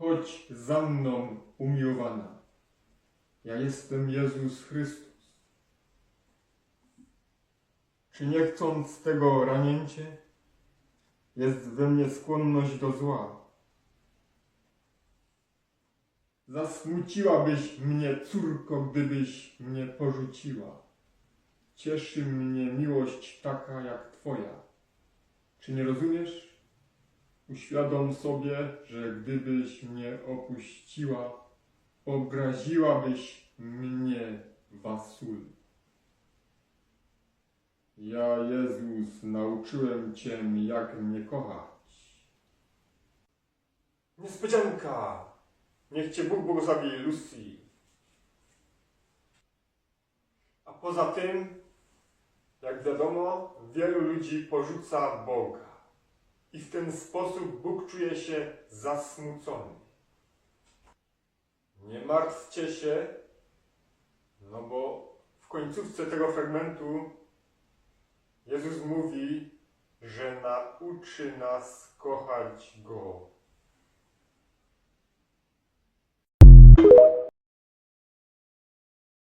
Chodź za mną, umiłowana. Ja jestem Jezus Chrystus. Czy nie chcąc tego ranięcie, jest we mnie skłonność do zła? Zasmuciłabyś mnie, córko, gdybyś mnie porzuciła. Cieszy mnie miłość taka jak Twoja. Czy nie rozumiesz? Uświadom sobie, że gdybyś mnie opuściła, obraziłabyś mnie, Wasul. Ja, Jezus, nauczyłem Cię, jak mnie kochać. Niespodzianka! Niech Cię Bóg błogosławi, Lucy. A poza tym, jak wiadomo, wielu ludzi porzuca Boga. I w ten sposób Bóg czuje się zasmucony. Nie martwcie się, no bo w końcówce tego fragmentu Jezus mówi, że nauczy nas kochać Go